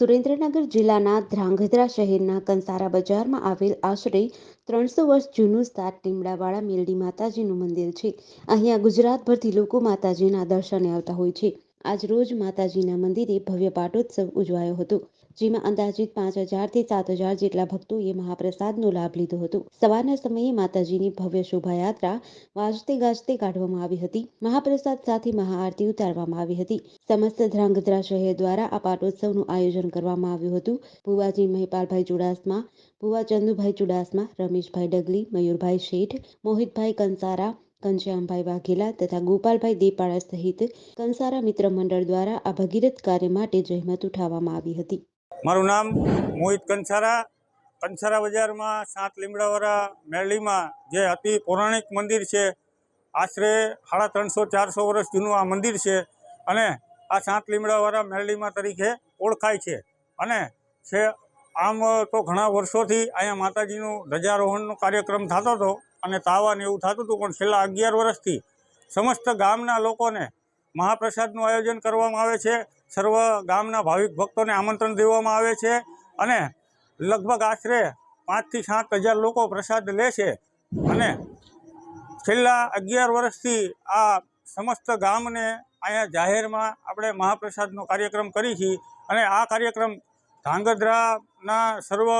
સુરેન્દ્રનગર જિલ્લાના ધ્રાંગધ્રા શહેરના કંસારા બજારમાં આવેલ આશરે ત્રણસો વર્ષ જૂનું સાત ટીમડાવાળા મેલડી માતાજીનું મંદિર છે. અહીંયા ગુજરાતભરથી લોકો માતાજીના દર્શને આવતા હોય છે. આજ રોજ માતાજીના મંદિરે ભવ્ય પાટોત્સવ ઉજવાયો હતો. જેમાં અંદાજિત પાંચ હજારથી સાત હજાર જેટલા ભક્તોએ મહાપ્રસાદનો લાભ લીધો હતો. સવારના સમયે માતાજીની ભવ્ય શોભાયાત્રા વાજતે ગાજતે કાઢવામાં આવી હતી. મહાપ્રસાદ સાથે મહાઆરતી ઉતારવામાં આવી હતી. સમસ્ત ધ્રાંગધ્રા શહેર દ્વારા આ પાટોત્સવનું આયોજન કરવામાં આવ્યું હતું. ભુવાજી મહેપાલભાઈ ચુડાસમા, ભુવા ચંદુભાઈ ચુડાસમા, રમેશભાઈ ડગલી, મયુરભાઈ શેઠ, મોહિતભાઈ કંસારા, ઘનશ્યામભાઈ વાઘેલા તથા ગોપાલભાઈ દેપાળા સહિત કંસારા મિત્ર મંડળ દ્વારા આ ભગીરથ કાર્ય માટે જહેમત ઉઠાવવામાં આવી હતી. મારું નામ મોહિત કંસારા. કંસારા બજારમાં સાત લીમડાવાળા મેરડીમાં જે અતિ પૌરાણિક મંદિર છે, આશરે સાડા ત્રણસો, ચારસો વર્ષ જૂનું આ મંદિર છે અને આ સાત લીમડાવાળા મેરડીમાં તરીકે ઓળખાય છે. અને છે, આમ તો ઘણા વર્ષોથી અહીંયા માતાજીનું ધ્વજારોહણનો કાર્યક્રમ થતો હતો અને તાવા ને એવું થતું હતું, પણ છેલ્લા અગિયાર વર્ષથી સમસ્ત ગામના લોકોને મહાપ્રસાદનું આયોજન કરવામાં આવે છે. સર્વ ગામના ભાવિક ભક્તોને આમંત્રણ દેવામાં આવે છે અને લગભગ આશરે પાંચથી સાત હજાર લોકો પ્રસાદ લે છે. અને છેલ્લા અગિયાર વર્ષથી આ સમસ્ત ગામને અહીંયા જાહેરમાં આપણે મહાપ્રસાદનો કાર્યક્રમ કરી છીએ અને આ કાર્યક્રમ ધાંગધ્રાના સર્વ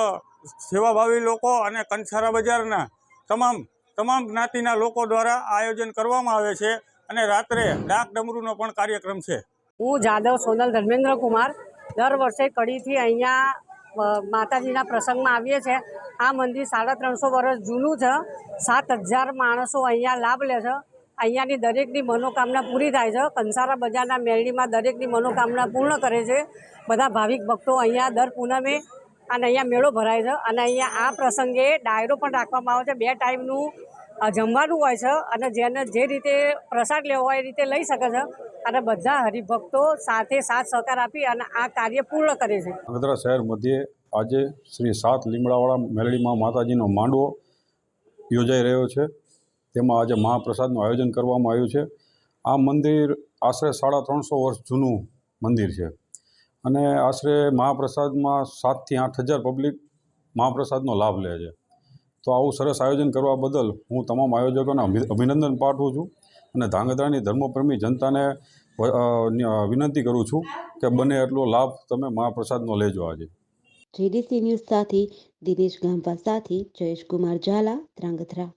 સેવાભાવી લોકો અને કંસારા બજારના તમામ તમામ જ્ઞાતિના લોકો દ્વારા આયોજન કરવામાં આવે છે અને રાત્રે ડાક ડમરૂનો પણ કાર્યક્રમ છે. હું જાદવ સોનલ ધર્મેન્દ્ર કુમાર દર વર્ષે કડીથી અહીંયા માતાજીના પ્રસંગમાં આવીએ છીએ. આ મંદિર સાડા ત્રણસો વર્ષ જૂનું છે. સાત હજાર માણસો અહીંયા લાભ લે છે. અહીંયાની દરેકની મનોકામના પૂરી થાય છે. કંસારા બજારના મેરડીમાં દરેકની મનોકામના પૂર્ણ કરે છે. બધા ભાવિક ભક્તો અહીંયા દર પૂનમે અને અહીંયા મેળો ભરાય છે. અને અહીંયા આ પ્રસંગે ડાયરો પણ રાખવામાં આવે છે. બે ટાઈમનું જમવાનું હોય છે અને જેને જે રીતે પ્રસાદ લેવો હોય એ રીતે લઈ શકે છે. અને બધા હરિભક્તો સાથે સાથ સહકાર આપી અને આ કાર્ય પૂર્ણ કરે છે. વડોદરા શહેર મધ્યે આજે શ્રી સાત લીમડાવાળા મેલડીમાં માતાજીનો માંડવો યોજાઈ રહ્યો છે. તેમાં આજે મહાપ્રસાદનું આયોજન કરવામાં આવ્યું છે. આ મંદિર આશરે સાડા ત્રણસો વર્ષ જૂનું મંદિર છે. અને આશરે મહાપ્રસાદમાં સાતથી આઠ હજાર પબ્લિક મહાપ્રસાદનો લાભ લે છે. તો આવું સરસ આયોજન કરવા બદલ હું તમામ આયોજકોને અભિનંદન પાઠવું છું. અને ધાંગધ્રાની ધર્મપ્રેમી જનતાને વિનંતી કરું છું કે બને એટલો લાભ તમે મહાપ્રસાદનો લેજો આજે. જીડીસી ન્યૂઝ સાથે દિનેશ ગામવા સાથે જયેશ કુમાર ઝાલા, ધ્રાંગધ્રા.